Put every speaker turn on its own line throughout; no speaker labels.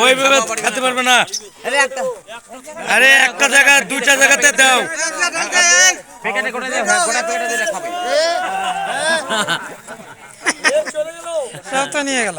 ওইভাবে খেতে পারবে না। আরে একটা। জায়গা দুইটা জায়গাতে দাও।
সব তো নিয়ে গেল।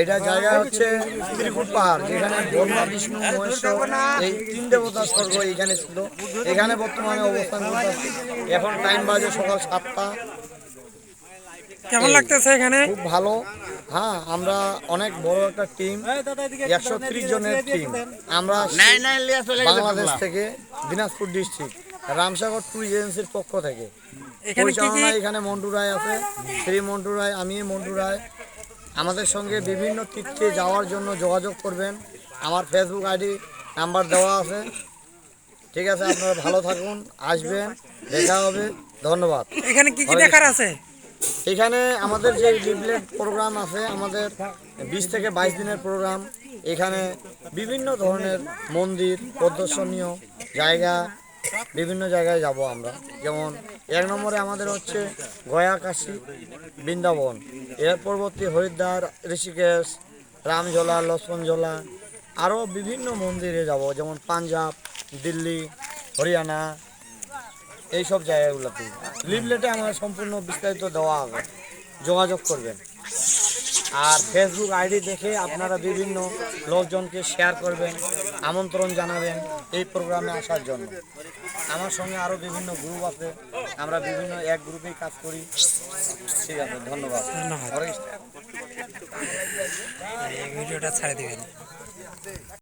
এটা জায়গা হচ্ছে ত্রিকুট পাহাড় যেখানে ব্রহ্মা বিষ্ণু মহেশ্বর এই তিন দেবতার স্বর্গ এখানে ছিল। এখানে বর্তমানে অবস্থান করতেছি এখন টাইম বাজে সকাল সাতটা।
কেমন লাগতেছে এখানে?
খুব ভালো। হ্যাঁ আমরা অনেক বড় একটা টিম একশো ত্রিশ জনের টিম আমরা বাংলাদেশ থেকে দিনাজপুর ডিস্ট্রিক্ট রামসাগর ট্যুর এজেন্সির পক্ষ থেকে।
কি
এখানে মন্টু রায় আছে শ্রী মন্টু রায় আমি মন্টু রায়। আমাদের সঙ্গে বিভিন্ন তীর্থে যাওয়ার জন্য যোগাযোগ করবেন। আমার ফেসবুক আইডি নাম্বার দেওয়া আছে। ঠিক আছে আপনারা ভালো থাকুন আসবেন দেখা হবে। ধন্যবাদ।
এখানে কি কি দেখার আছে?
এখানে আমাদের যে লিফলেট প্রোগ্রাম আছে আমাদের বিশ থেকে বাইশ দিনের প্রোগ্রাম এখানে বিভিন্ন ধরনের মন্দির প্রদর্শনীয় জায়গা বিভিন্ন জায়গায় যাব আমরা। যেমন এক নম্বরে আমাদের হচ্ছে গয়া কাশী, বৃন্দাবন। এর পরবর্তী হরিদ্বার, ঋষিকেশ, রামঝোলা, লক্ষ্মণঝোলা আরও বিভিন্ন মন্দিরে যাব, যেমন পাঞ্জাব, দিল্লি, হরিয়ানা, এইসব জায়গাগুলোতে। লিফলেটে আমার সম্পূর্ণ বিস্তারিত দেওয়া হবে। যোগাযোগ করবেন। আর ফেসবুক আইডি দেখে আপনারা বিভিন্ন লোকজনকে শেয়ার করবেন, আমন্ত্রণ জানাবেন। এই প্রোগ্রামে আসার জন্য। আমার সঙ্গে আরও বিভিন্ন গ্রুপ আছে। আমরা বিভিন্ন এক গ্রুপেই কাজ করি। ঠিক আছে ধন্যবাদ।
ভিডিওটা ছাড়ে দিবেন।